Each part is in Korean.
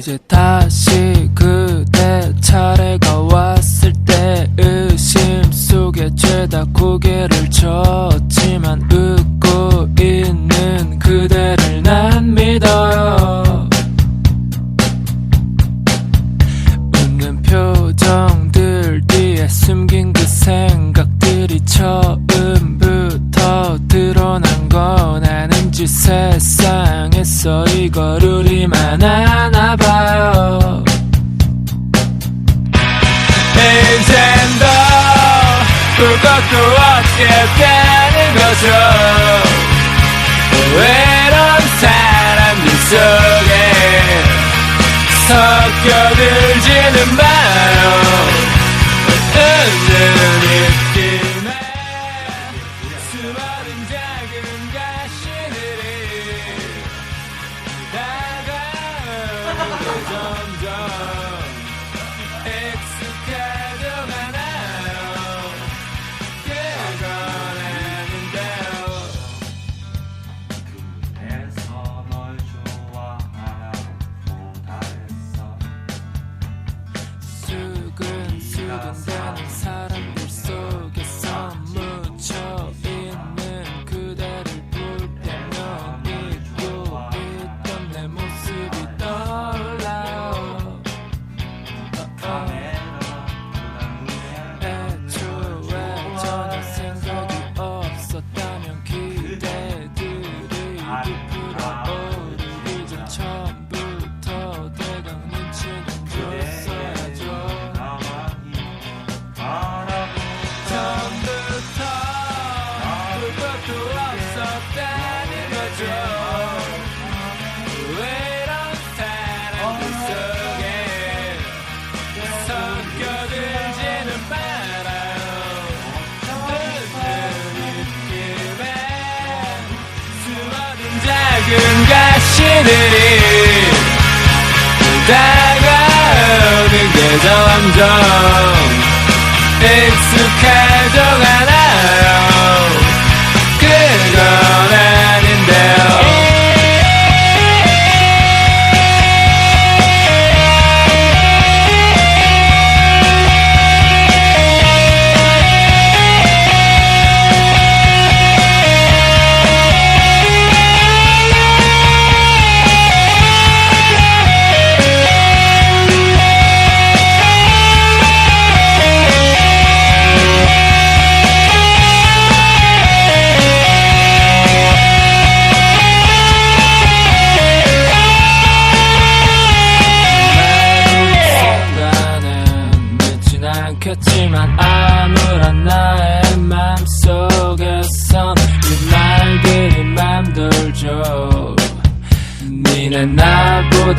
이제 다시 그대 차례가 왔을 때 의심 속에 죄다 고개를 쳐. 속에 섞여들지는 마요. 흔드는 입 infinity. That I'll be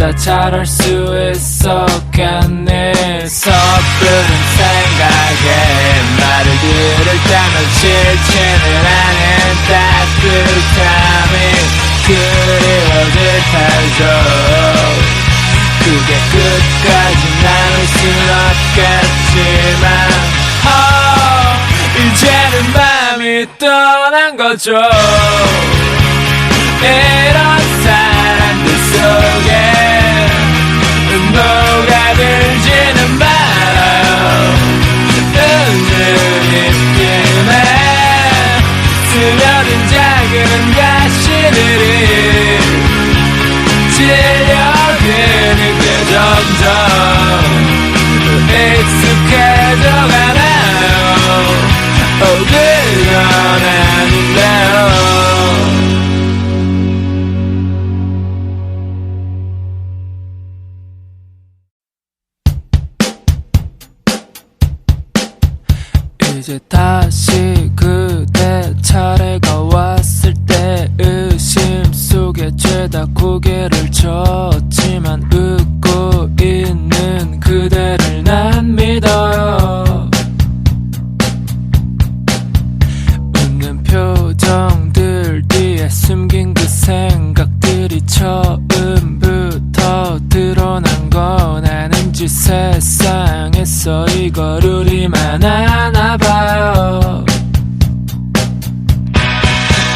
다 잘할 수 있었겠니 섣부른 생각에 말을 들을 때면 싫지는 않은 따뜻함이 그리워질 테죠 그게 끝까지 나눌 순 없겠지만 oh, 이제는 마음이 떠난 거죠. yeah.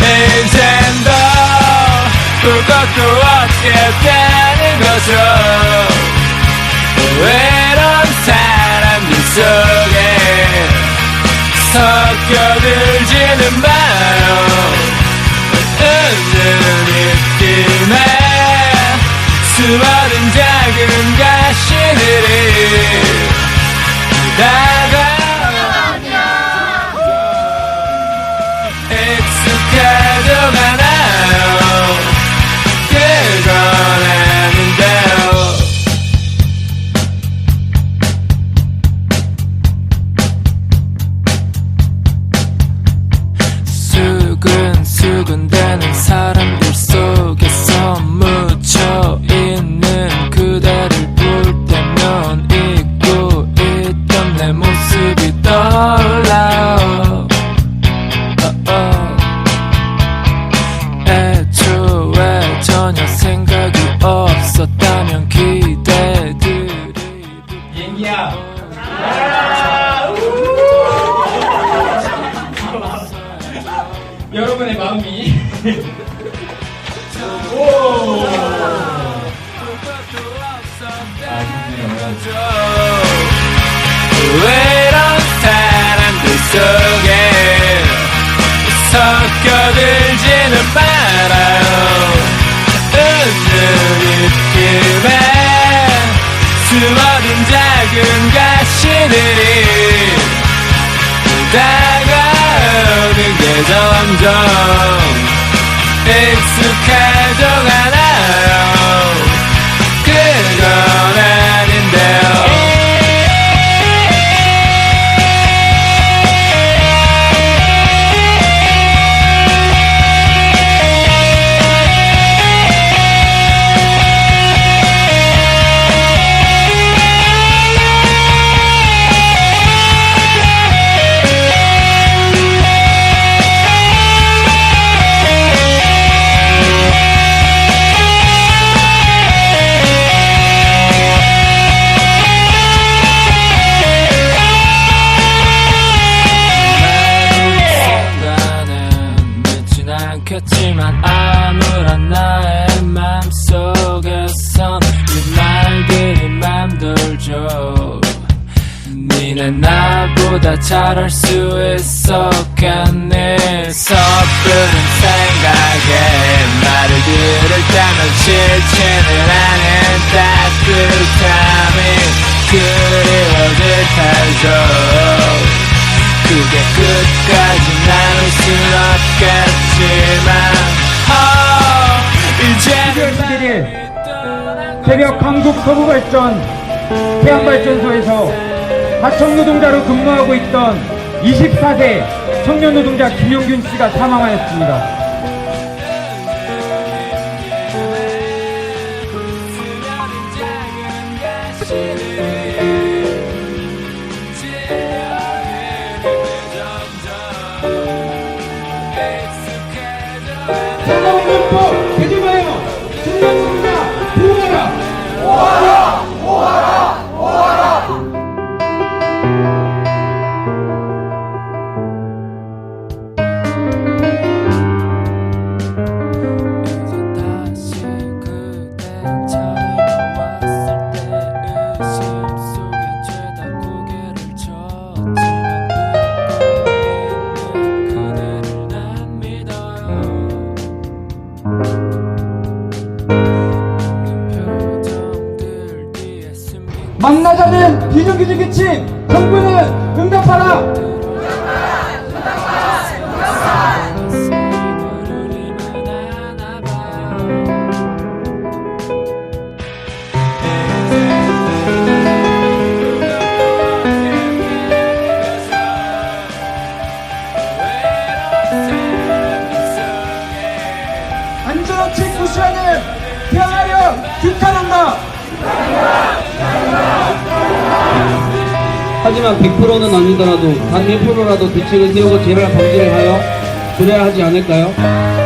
인생도 그것도 어떻게 되는 거죠? 외로운 사람들 속에 섞여들지는 마요 은근히 뜸에 수많은 작은 가시들이 여러분의 마음이. 외로운 사람들 속에 섞여들지는 말 す 잘할 수 있었겠니 섣부른 생각에 말을 들을 때면 싫지는 않은 따뜻함이 그리워질 테죠. 그게 끝까지 나눌 순 없겠지만 oh, 이제 12월 11일 새벽 한국 서부발전 태양발전소에서 하청 노동자로 근무하고 있던 24세 청년 노동자 김용균 씨가 사망하였습니다. 하지만 100%는 아니더라도 단 1%라도 규칙을 세우고 재발 방지를 하여 그래야 하지 않을까요?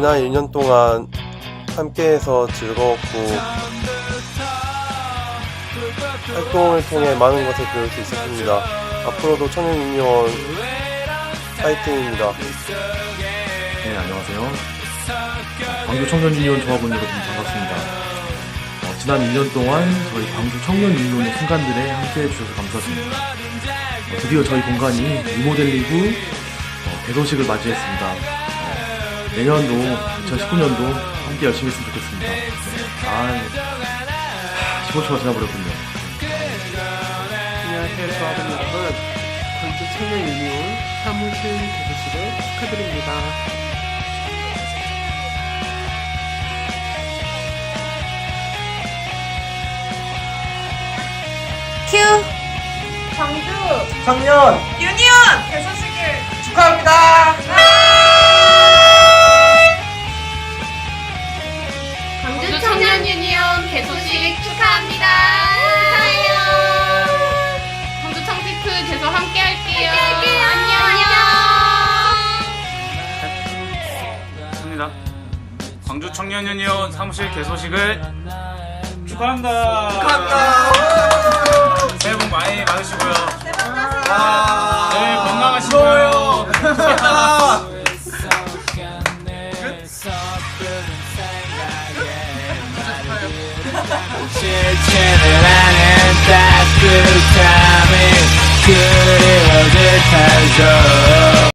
지난 1년 동안 함께해서 즐거웠고 활동을 통해 많은 것을 배울 수 있었습니다. 앞으로도 유니온 파이팅입니다. 네, 안녕하세요. 광주 청년 유니온 조합원 여러분 반갑습니다. 어, 지난 1년 동안 저희 광주 청년 유니온의 순간들에 함께 해 주셔서 감사드립니다. 어, 드디어 저희 공간이 리모델링 후 어, 개소식을 맞이했습니다. 어, 내년도 2019년도 함께 열심히 했으면 좋겠습니다. 네, 아, 15초가 지나버렸군요. 안녕하세요. 조합원 여러분 광주 청년 유니온 사무실 개소식을 축하드립니다. 큐. 광주 청년. 유니온. 개소식 청년 유니온 사무실 개소식을 축하합니다. 축하합니다. 새해 복 많이 받으시고요. 네, 건강하시고요. 실체를 아는 따뜻함이 그리워질 테죠